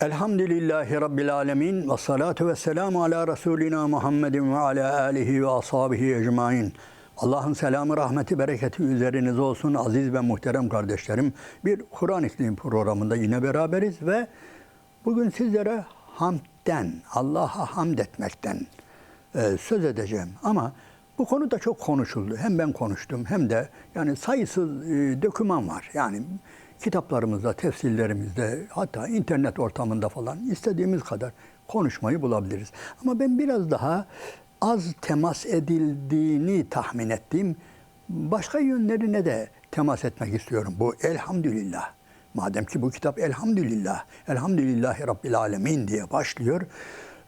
Elhamdülillahi Rabbil Alemin ve salatu ve selamu ala Resulina Muhammedin ve ala alihi ve ashabihi ecmain. Allah'ın selamı, rahmeti, bereketi üzeriniz olsun aziz ve muhterem kardeşlerim. Bir Kur'an İklim programında yine beraberiz ve bugün sizlere hamden, Allah'a hamd etmekten e, söz edeceğim. Ama bu konu da çok konuşuldu. Hem ben konuştum hem de yani sayısız e, doküman var. Yani kitaplarımızda, tefsirlerimizde hatta internet ortamında falan istediğimiz kadar konuşmayı bulabiliriz. Ama ben biraz daha az temas edildiğini tahmin ettiğim başka yönlerine de temas etmek istiyorum. Bu elhamdülillah. Madem ki bu kitap elhamdülillah, elhamdülillahi Rabbil Alemin diye başlıyor.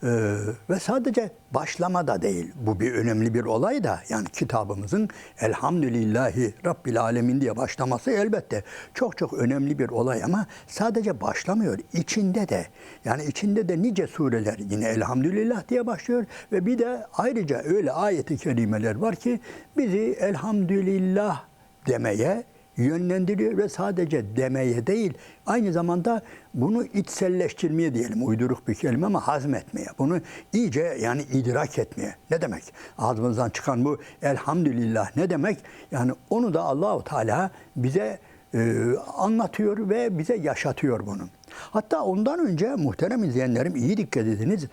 Ee, ve sadece başlama da değil. Bu bir önemli bir olay da yani kitabımızın Elhamdülillahi Rabbil Alemin diye başlaması elbette çok çok önemli bir olay ama sadece başlamıyor. İçinde de yani içinde de nice sureler yine Elhamdülillah diye başlıyor ve bir de ayrıca öyle ayeti kerimeler var ki bizi Elhamdülillah demeye yönlendiriyor ve sadece demeye değil, aynı zamanda bunu içselleştirmeye diyelim, uyduruk bir kelime ama hazmetmeye, bunu iyice yani idrak etmeye. Ne demek? Ağzımızdan çıkan bu elhamdülillah ne demek? Yani onu da Allahu Teala bize e, anlatıyor ve bize yaşatıyor bunu. Hatta ondan önce muhterem izleyenlerim iyi dikkat ediniz.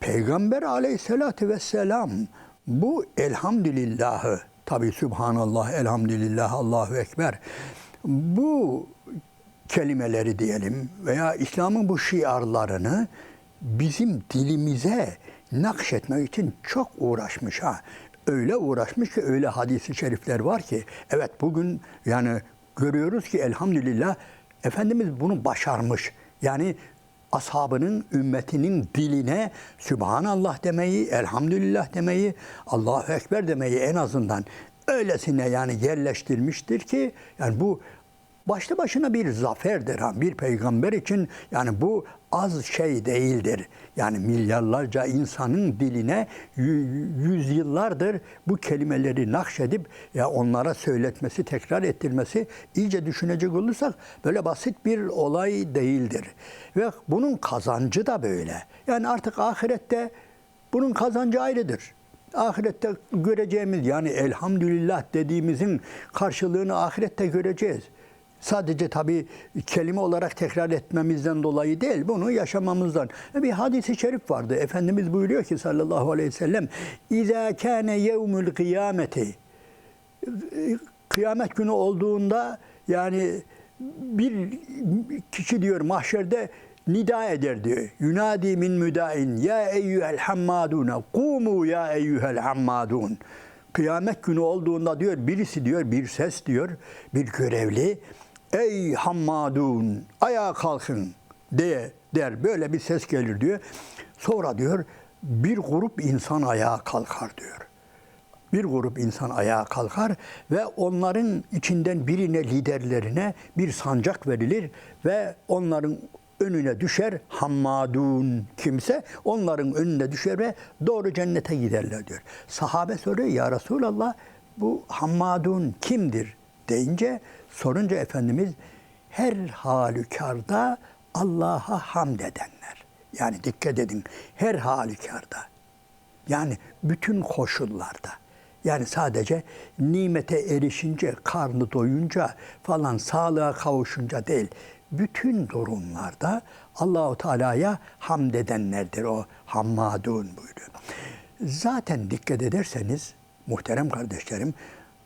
Peygamber aleyhissalatü vesselam bu elhamdülillahı Tabi Sübhanallah, Elhamdülillah, Allahu Ekber. Bu kelimeleri diyelim veya İslam'ın bu şiarlarını bizim dilimize nakşetmek için çok uğraşmış ha. Öyle uğraşmış ki öyle hadisi şerifler var ki evet bugün yani görüyoruz ki elhamdülillah Efendimiz bunu başarmış. Yani ashabının, ümmetinin diline Sübhanallah demeyi, Elhamdülillah demeyi, Allahu Ekber demeyi en azından öylesine yani yerleştirmiştir ki yani bu başlı başına bir zaferdir. Ha. Bir peygamber için yani bu az şey değildir. Yani milyarlarca insanın diline yüzyıllardır bu kelimeleri nakşedip ya onlara söyletmesi, tekrar ettirmesi iyice düşünecek olursak böyle basit bir olay değildir. Ve bunun kazancı da böyle. Yani artık ahirette bunun kazancı ayrıdır ahirette göreceğimiz yani elhamdülillah dediğimizin karşılığını ahirette göreceğiz. Sadece tabi kelime olarak tekrar etmemizden dolayı değil, bunu yaşamamızdan. Bir hadisi şerif vardı. Efendimiz buyuruyor ki sallallahu aleyhi ve sellem, İzâ kâne yevmül kıyameti. Kıyamet günü olduğunda yani bir kişi diyor mahşerde nida eder diyor. Yunadi min müdain ya eyyuhel hammadune kumu ya eyyuhel hammadun. Kıyamet günü olduğunda diyor birisi diyor bir ses diyor bir görevli Ey hammadun ayağa kalkın diye der. Böyle bir ses gelir diyor. Sonra diyor bir grup insan ayağa kalkar diyor. Bir grup insan ayağa kalkar ve onların içinden birine liderlerine bir sancak verilir ve onların önüne düşer hammadun kimse onların önüne düşer ve doğru cennete giderler diyor. Sahabe soruyor ya Resulallah bu hammadun kimdir deyince Sorunca Efendimiz her halükarda Allah'a hamd edenler. Yani dikkat edin her halükarda. Yani bütün koşullarda. Yani sadece nimete erişince, karnı doyunca falan sağlığa kavuşunca değil. Bütün durumlarda Allahu Teala'ya hamd edenlerdir o hammadun buyuruyor. Zaten dikkat ederseniz muhterem kardeşlerim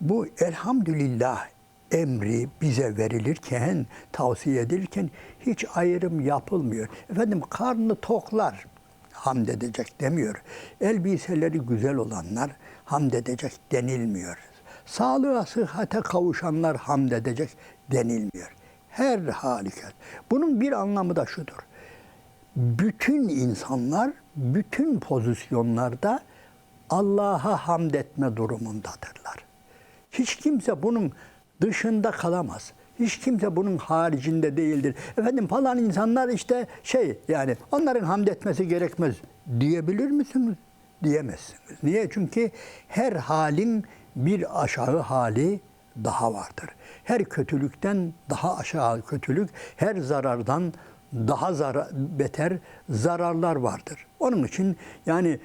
bu elhamdülillah emri bize verilirken, tavsiye edilirken hiç ayrım yapılmıyor. Efendim karnı toklar hamd edecek demiyor. Elbiseleri güzel olanlar hamd edecek denilmiyor. Sağlığa, sıhhate kavuşanlar hamd edecek denilmiyor. Her halikat. Bunun bir anlamı da şudur. Bütün insanlar bütün pozisyonlarda Allah'a hamd etme durumundadırlar. Hiç kimse bunun dışında kalamaz. Hiç kimse bunun haricinde değildir. Efendim falan insanlar işte şey yani onların hamd etmesi gerekmez diyebilir misiniz? Diyemezsiniz. Niye? Çünkü her halin bir aşağı hali daha vardır. Her kötülükten daha aşağı kötülük, her zarardan daha zara, beter zararlar vardır. Onun için yani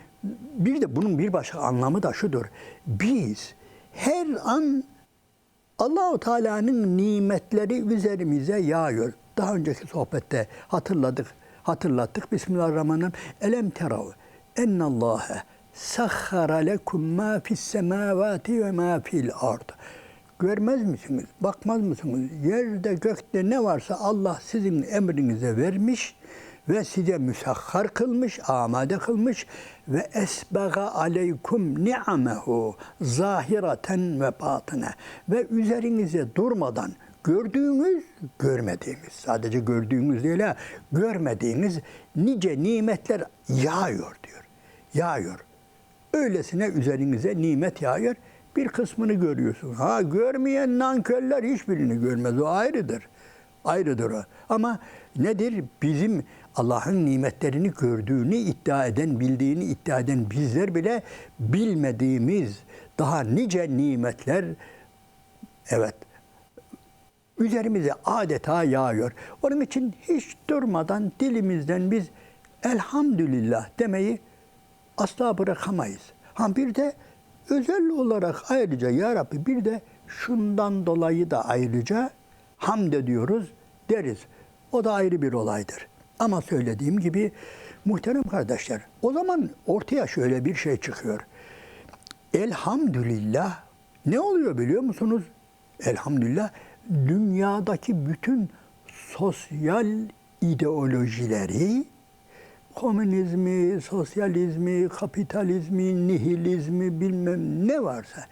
bir de bunun bir başka anlamı da şudur. Biz her an Allahu Teala'nın nimetleri üzerimize yağıyor. Daha önceki sohbette hatırladık, hatırlattık. Bismillahirrahmanirrahim. Elem terav ennallâhe sahhara lekum ma fis semavati ve ma fil ard. Görmez misiniz? Bakmaz mısınız? Yerde gökte ne varsa Allah sizin emrinize vermiş ve size müsahhar kılmış, amade kılmış ve esbaga aleykum ni'amehu zahiraten ve batine ve üzerinize durmadan gördüğünüz, görmediğiniz, sadece gördüğünüz değil ha, görmediğiniz nice nimetler yağıyor diyor. Yağıyor. Öylesine üzerinize nimet yağıyor. Bir kısmını görüyorsun. Ha görmeyen nankörler hiçbirini görmez. O ayrıdır. Ayrıdır o. Ama nedir? Bizim Allah'ın nimetlerini gördüğünü iddia eden, bildiğini iddia eden bizler bile bilmediğimiz daha nice nimetler evet üzerimize adeta yağıyor. Onun için hiç durmadan dilimizden biz elhamdülillah demeyi asla bırakamayız. Ha bir de özel olarak ayrıca ya Rabbi bir de şundan dolayı da ayrıca hamd ediyoruz deriz. O da ayrı bir olaydır. Ama söylediğim gibi muhterem kardeşler o zaman ortaya şöyle bir şey çıkıyor. Elhamdülillah ne oluyor biliyor musunuz? Elhamdülillah dünyadaki bütün sosyal ideolojileri komünizmi, sosyalizmi, kapitalizmi, nihilizmi bilmem ne varsa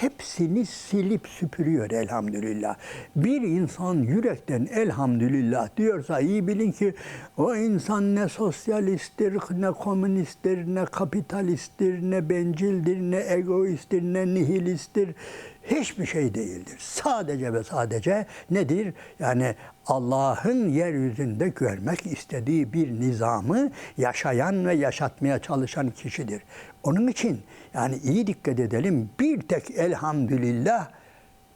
hepsini silip süpürüyor elhamdülillah. Bir insan yürekten elhamdülillah diyorsa iyi bilin ki o insan ne sosyalisttir, ne komünisttir, ne kapitalisttir, ne bencildir, ne egoisttir, ne nihilisttir. Hiçbir şey değildir. Sadece ve sadece nedir? Yani Allah'ın yeryüzünde görmek istediği bir nizamı yaşayan ve yaşatmaya çalışan kişidir. Onun için yani iyi dikkat edelim. Bir tek elhamdülillah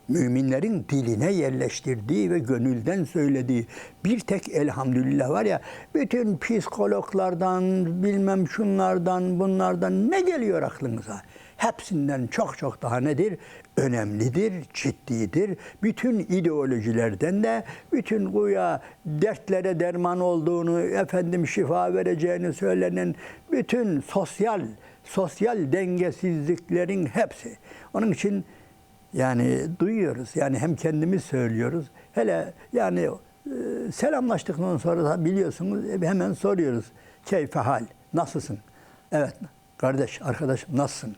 müminlerin diline yerleştirdiği ve gönülden söylediği bir tek elhamdülillah var ya bütün psikologlardan bilmem şunlardan bunlardan ne geliyor aklınıza? Hepsinden çok çok daha nedir? Önemlidir, ciddidir. Bütün ideolojilerden de bütün güya dertlere derman olduğunu, efendim şifa vereceğini söylenen bütün sosyal sosyal dengesizliklerin hepsi. Onun için yani duyuyoruz. Yani hem kendimiz söylüyoruz. Hele yani e, selamlaştıktan sonra da biliyorsunuz e, hemen soruyoruz. Keyfe hal, nasılsın? Evet kardeş, arkadaşım nasılsın?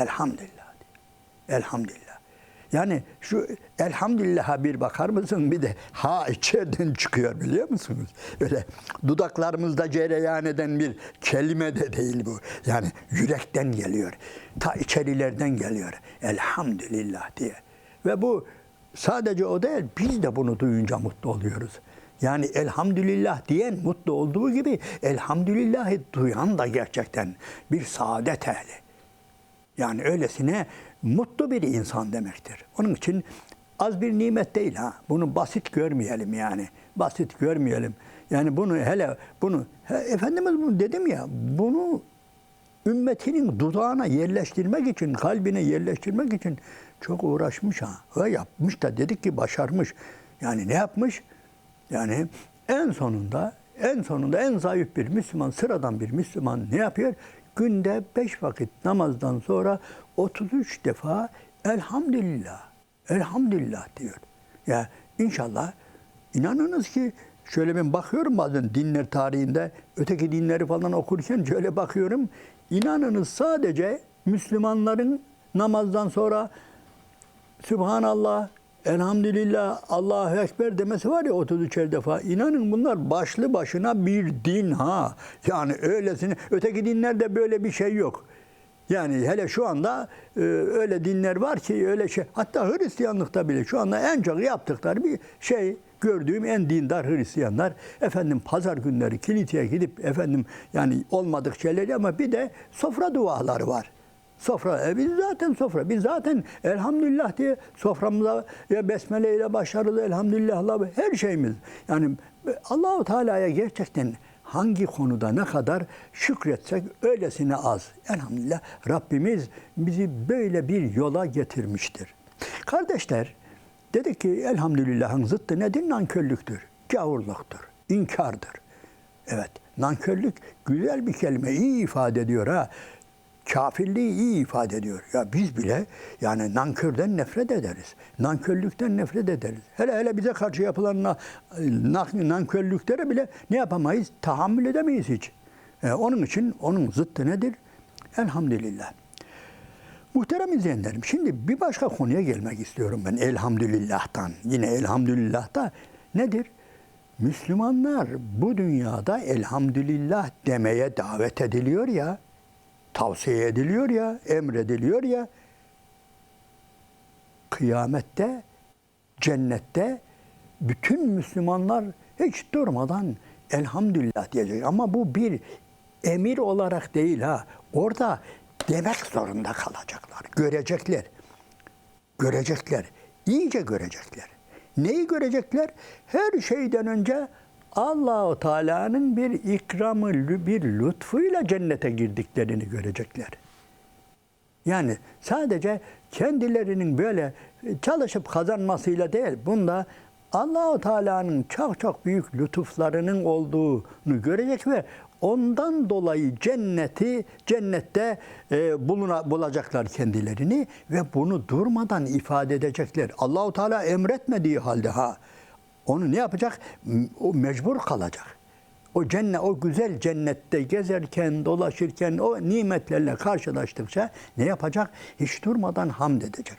Elhamdülillah. Elhamdülillah. Yani şu elhamdülillah'a bir bakar mısın? Bir de ha içeriden çıkıyor biliyor musunuz? Öyle dudaklarımızda cereyan eden bir kelime de değil bu. Yani yürekten geliyor. Ta içerilerden geliyor. Elhamdülillah diye. Ve bu sadece o değil, biz de bunu duyunca mutlu oluyoruz. Yani elhamdülillah diyen mutlu olduğu gibi elhamdülillahı duyan da gerçekten bir saadet ehli. Yani öylesine mutlu bir insan demektir. Onun için az bir nimet değil ha. Bunu basit görmeyelim yani. Basit görmeyelim. Yani bunu hele bunu he, Efendimiz bunu dedim ya bunu ümmetinin dudağına yerleştirmek için, kalbine yerleştirmek için çok uğraşmış ha. Ve yapmış da dedik ki başarmış. Yani ne yapmış? Yani en sonunda en sonunda en zayıf bir Müslüman, sıradan bir Müslüman ne yapıyor? Günde beş vakit namazdan sonra 33 defa elhamdülillah, elhamdülillah diyor. Ya inşallah inanınız ki şöyle ben bakıyorum bazen dinler tarihinde öteki dinleri falan okurken şöyle bakıyorum. İnanınız sadece Müslümanların namazdan sonra Sübhanallah, Elhamdülillah, Allahu Ekber demesi var ya 33 defa. İnanın bunlar başlı başına bir din ha. Yani öylesine, öteki dinlerde böyle bir şey yok. Yani hele şu anda e, öyle dinler var ki öyle şey. Hatta Hristiyanlıkta bile şu anda en çok yaptıkları bir şey gördüğüm en dindar Hristiyanlar efendim pazar günleri kiliseye gidip efendim yani olmadık şeyleri ama bir de sofra duaları var. Sofra, e biz zaten sofra. Biz zaten elhamdülillah diye soframıza ya besmele ile başarılı elhamdülillahla her şeyimiz. Yani Allahu Teala'ya gerçekten hangi konuda ne kadar şükretsek öylesine az. Elhamdülillah Rabbimiz bizi böyle bir yola getirmiştir. Kardeşler dedik ki elhamdülillahın zıttı nedir? Nankörlüktür, gavurluktur, inkardır. Evet, nankörlük güzel bir kelime, iyi ifade ediyor ha. Kafirliği iyi ifade ediyor. Ya biz bile yani nankörden nefret ederiz. Nankörlükten nefret ederiz. Hele hele bize karşı yapılan na- na- nankörlüklere bile ne yapamayız? Tahammül edemeyiz hiç. E, onun için onun zıttı nedir? Elhamdülillah. Muhterem izleyenlerim, şimdi bir başka konuya gelmek istiyorum ben elhamdülillah'tan. Yine elhamdülillah'ta nedir? Müslümanlar bu dünyada elhamdülillah demeye davet ediliyor ya, tavsiye ediliyor ya, emrediliyor ya. Kıyamette, cennette bütün Müslümanlar hiç durmadan elhamdülillah diyecek. Ama bu bir emir olarak değil ha. Orada demek zorunda kalacaklar. Görecekler. Görecekler. İyice görecekler. Neyi görecekler? Her şeyden önce Allahu Teala'nın bir ikramı, bir lütfuyla cennete girdiklerini görecekler. Yani sadece kendilerinin böyle çalışıp kazanmasıyla değil, bunda Allahu Teala'nın çok çok büyük lütuflarının olduğunu görecek ve ondan dolayı cenneti cennette e, buluna, bulacaklar kendilerini ve bunu durmadan ifade edecekler. Allahu Teala emretmediği halde ha onu ne yapacak? O mecbur kalacak. O cennet, o güzel cennette gezerken, dolaşırken, o nimetlerle karşılaştıkça ne yapacak? Hiç durmadan hamd edecek.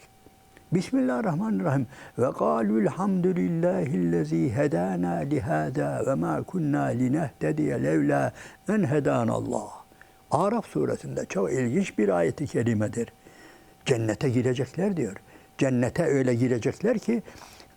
Bismillahirrahmanirrahim. Ve kâlul hamdülillâhillezî hedâna lihâdâ ve mâ kunnâ linehtediye levlâ en hedânallah. Araf suresinde çok ilginç bir ayeti kerimedir. Cennete girecekler diyor. Cennete öyle girecekler ki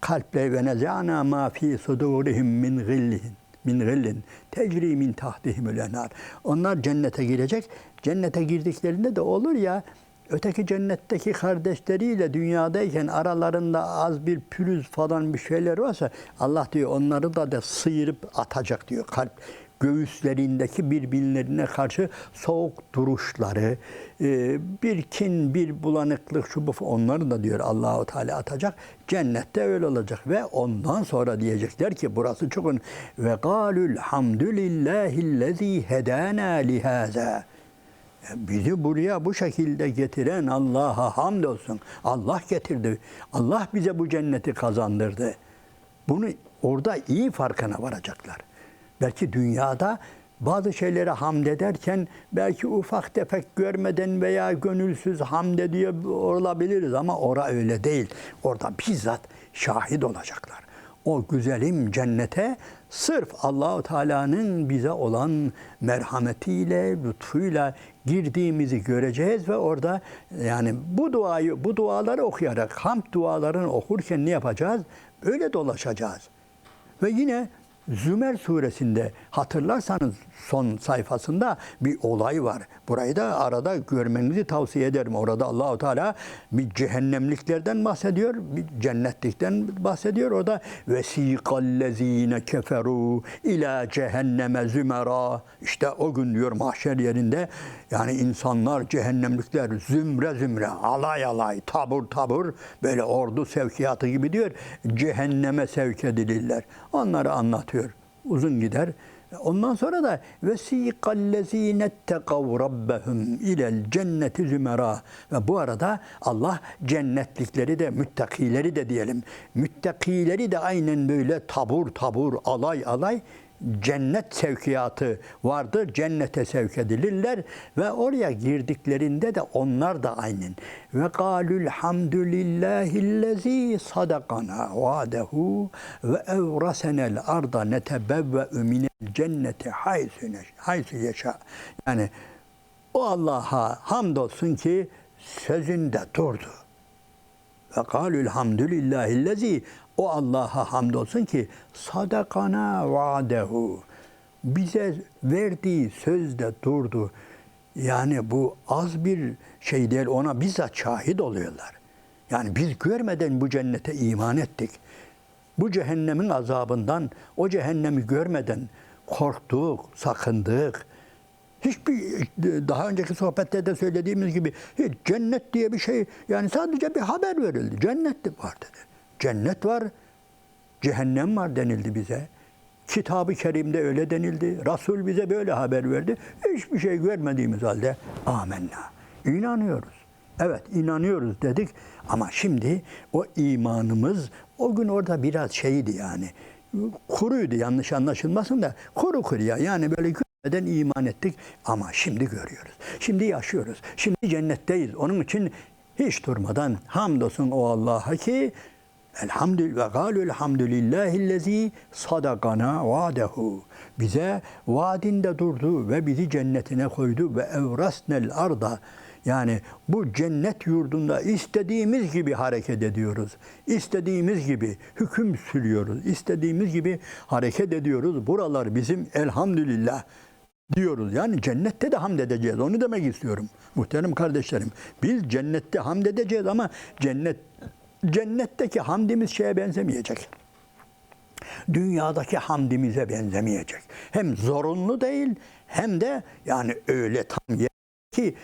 kalple ve nezâna mâ fî sudûrihim min gillin min gillin tecri min tahtihimül enhar. Onlar cennete girecek. Cennete girdiklerinde de olur ya öteki cennetteki kardeşleriyle dünyadayken aralarında az bir pürüz falan bir şeyler varsa Allah diyor onları da da sıyırıp atacak diyor. Kalp göğüslerindeki birbirlerine karşı soğuk duruşları, e, bir kin, bir bulanıklık şu bu onları da diyor Allahu Teala atacak. Cennette öyle olacak ve ondan sonra diyecekler ki burası çok ön ve galul hamdülillahillezî hedana lihaza. Bizi buraya bu şekilde getiren Allah'a hamdolsun. Allah getirdi. Allah bize bu cenneti kazandırdı. Bunu orada iyi farkına varacaklar. Belki dünyada bazı şeylere hamd ederken belki ufak tefek görmeden veya gönülsüz hamd ediyor olabiliriz ama ora öyle değil. Orada bizzat şahit olacaklar. O güzelim cennete sırf Allahu Teala'nın bize olan merhametiyle, lütfuyla girdiğimizi göreceğiz ve orada yani bu duayı, bu duaları okuyarak hamd dualarını okurken ne yapacağız? Öyle dolaşacağız. Ve yine Zümer suresinde hatırlarsanız son sayfasında bir olay var. Burayı da arada görmenizi tavsiye ederim. Orada Allahu Teala bir cehennemliklerden bahsediyor, bir cennetlikten bahsediyor. Orada vesikallezine keferu ila cehenneme zümera. İşte o gün diyor mahşer yerinde yani insanlar cehennemlikler zümre zümre, alay alay, tabur tabur böyle ordu sevkiyatı gibi diyor cehenneme sevk edilirler. Onları anlatıyor. Uzun gider. Ondan sonra da vesikallezine tekav rabbehum ilel cenneti zümera ve bu arada Allah cennetlikleri de müttakileri de diyelim müttakileri de aynen böyle tabur tabur alay alay cennet sevkiyatı vardır. Cennete sevk edilirler ve oraya girdiklerinde de onlar da aynen. Ve galul hamdülillahillezî sadakana va'dehu ve evrasenel arda netebevve minel cenneti haysu, yaşa. Yani o Allah'a hamdolsun ki sözünde durdu. Ve galul hamdülillahillezî o Allah'a hamdolsun ki sadakana vaadehu. Bize verdiği sözde durdu. Yani bu az bir şey değil ona bizzat şahit oluyorlar. Yani biz görmeden bu cennete iman ettik. bu cehennemin azabından, o cehennemi görmeden korktuk, sakındık. Hiçbir daha önceki sohbette de söylediğimiz gibi hiç cennet diye bir şey yani sadece bir haber verildi. Cennet var dedi. Cennet var, cehennem var denildi bize. Kitab-ı Kerim'de öyle denildi. Resul bize böyle haber verdi. Hiçbir şey görmediğimiz halde amenna. İnanıyoruz. Evet inanıyoruz dedik ama şimdi o imanımız o gün orada biraz şeydi yani. Kuruydu yanlış anlaşılmasın da kuru kuruya yani böyle görmeden iman ettik ama şimdi görüyoruz. Şimdi yaşıyoruz. Şimdi cennetteyiz. Onun için hiç durmadan hamdolsun o Allah'a ki Elhamdül ve galu elhamdülillahillezî sadakana vaadehu. Bize vaadinde durdu ve bizi cennetine koydu ve evrasnel arda. Yani bu cennet yurdunda istediğimiz gibi hareket ediyoruz. İstediğimiz gibi hüküm sürüyoruz. İstediğimiz gibi hareket ediyoruz. Buralar bizim elhamdülillah diyoruz. Yani cennette de hamd edeceğiz. Onu demek istiyorum. Muhterem kardeşlerim. Biz cennette hamd edeceğiz ama cennet cennetteki hamdimiz şeye benzemeyecek. Dünyadaki hamdimize benzemeyecek. Hem zorunlu değil hem de yani öyle tam yer ki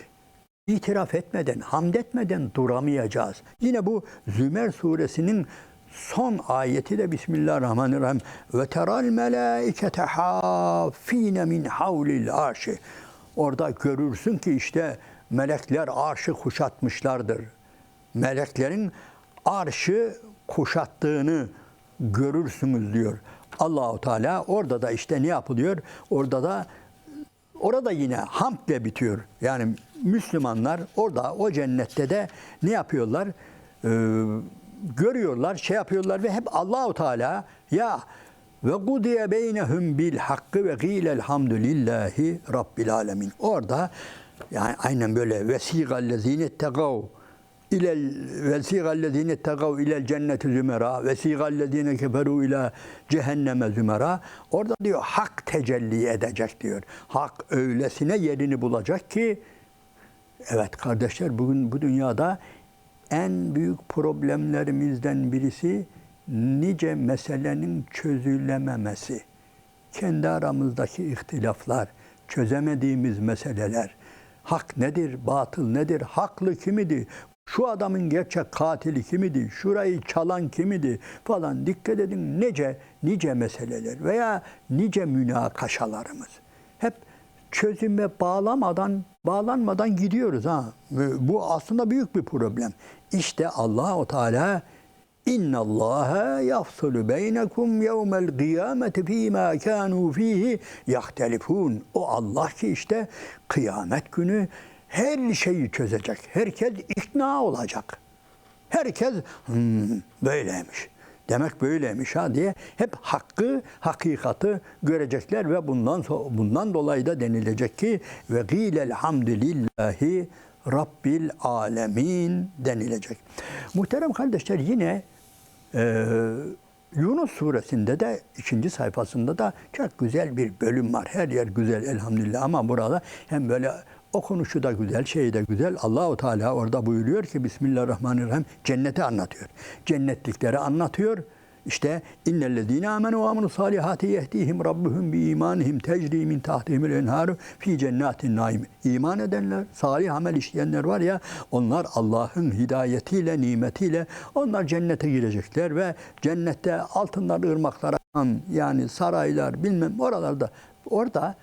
itiraf etmeden, hamd etmeden duramayacağız. Yine bu Zümer suresinin son ayeti de Bismillahirrahmanirrahim. Ve teral melaikete hafine min havlil arşi. Orada görürsün ki işte melekler arşı kuşatmışlardır. Meleklerin arşı kuşattığını görürsünüz diyor. Allahu Teala orada da işte ne yapılıyor? Orada da orada yine hamdle bitiyor. Yani Müslümanlar orada o cennette de ne yapıyorlar? Ee, görüyorlar, şey yapıyorlar ve hep Allahu Teala ya ve gudiye beynehum bil hakkı ve gîlel hamdülillahi rabbil alemin. Orada yani aynen böyle vesigallezine tegav ilel vesigallezine tegav ilel cenneti zümera vesigallezine keferu ila cehenneme zümera orada diyor hak tecelli edecek diyor. Hak öylesine yerini bulacak ki evet kardeşler bugün bu dünyada en büyük problemlerimizden birisi nice meselenin çözülememesi. Kendi aramızdaki ihtilaflar, çözemediğimiz meseleler. Hak nedir, batıl nedir, haklı kimidir, şu adamın gerçek katili kimidir, şurayı çalan kimidir falan dikkat edin nice nice meseleler veya nice münakaşalarımız. Hep çözüme bağlamadan, bağlanmadan gidiyoruz ha. Bu aslında büyük bir problem. İşte Allahu Teala İnna Allaha yafsulu beynekum yevmel kıyameti fîmâ kânû fîhî yahtelifûn. O Allah ki işte kıyamet günü her şeyi çözecek. Herkes ikna olacak. Herkes hmm, böyleymiş. Demek böyleymiş ha diye hep hakkı, hakikati görecekler ve bundan bundan dolayı da denilecek ki ve gîlel hamdülillahi Rabbil alemin denilecek. Muhterem kardeşler yine e, Yunus suresinde de ikinci sayfasında da çok güzel bir bölüm var. Her yer güzel elhamdülillah ama burada hem böyle okunuşu da güzel, şeyi de güzel. Allahu Teala orada buyuruyor ki Bismillahirrahmanirrahim cenneti anlatıyor. Cennetlikleri anlatıyor. İşte innellezine amenu ve amenu salihati yehdihim rabbuhum bi imanihim tecri min tahtihimul enharu fi cennetin naim. İman edenler, salih amel işleyenler var ya onlar Allah'ın hidayetiyle, nimetiyle onlar cennete girecekler ve cennette altınlar, ırmaklar yani saraylar bilmem oralarda orada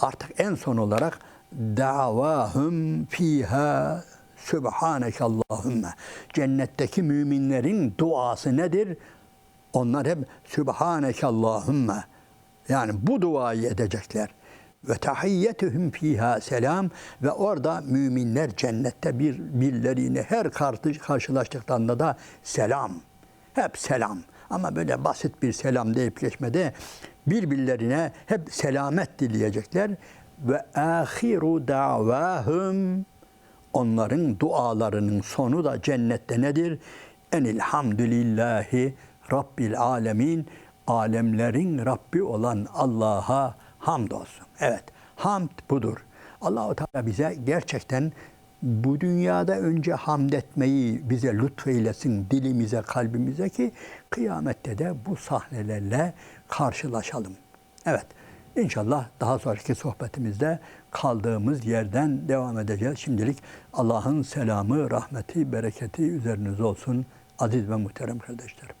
artık en son olarak davahum fiha Sübhaneke Allahümme. Cennetteki müminlerin duası nedir? Onlar hep Sübhaneke Allahümme. Yani bu duayı edecekler. Ve tahiyyetuhum fiha selam ve orada müminler cennette bir birilerine her karşılaştıklarında da selam. Hep selam. Ama böyle basit bir selam deyip geçmede birbirlerine hep selamet dileyecekler ve ahiru davahum onların dualarının sonu da cennette nedir? Enilhamdülillahi Rabbil alemin alemlerin Rabbi olan Allah'a hamdolsun. Evet, hamd budur. Allahu Teala bize gerçekten bu dünyada önce hamd etmeyi bize lütfeylesin dilimize, kalbimize ki kıyamette de bu sahnelerle karşılaşalım. Evet, inşallah daha sonraki sohbetimizde kaldığımız yerden devam edeceğiz. Şimdilik Allah'ın selamı, rahmeti, bereketi üzerinize olsun aziz ve muhterem kardeşlerim.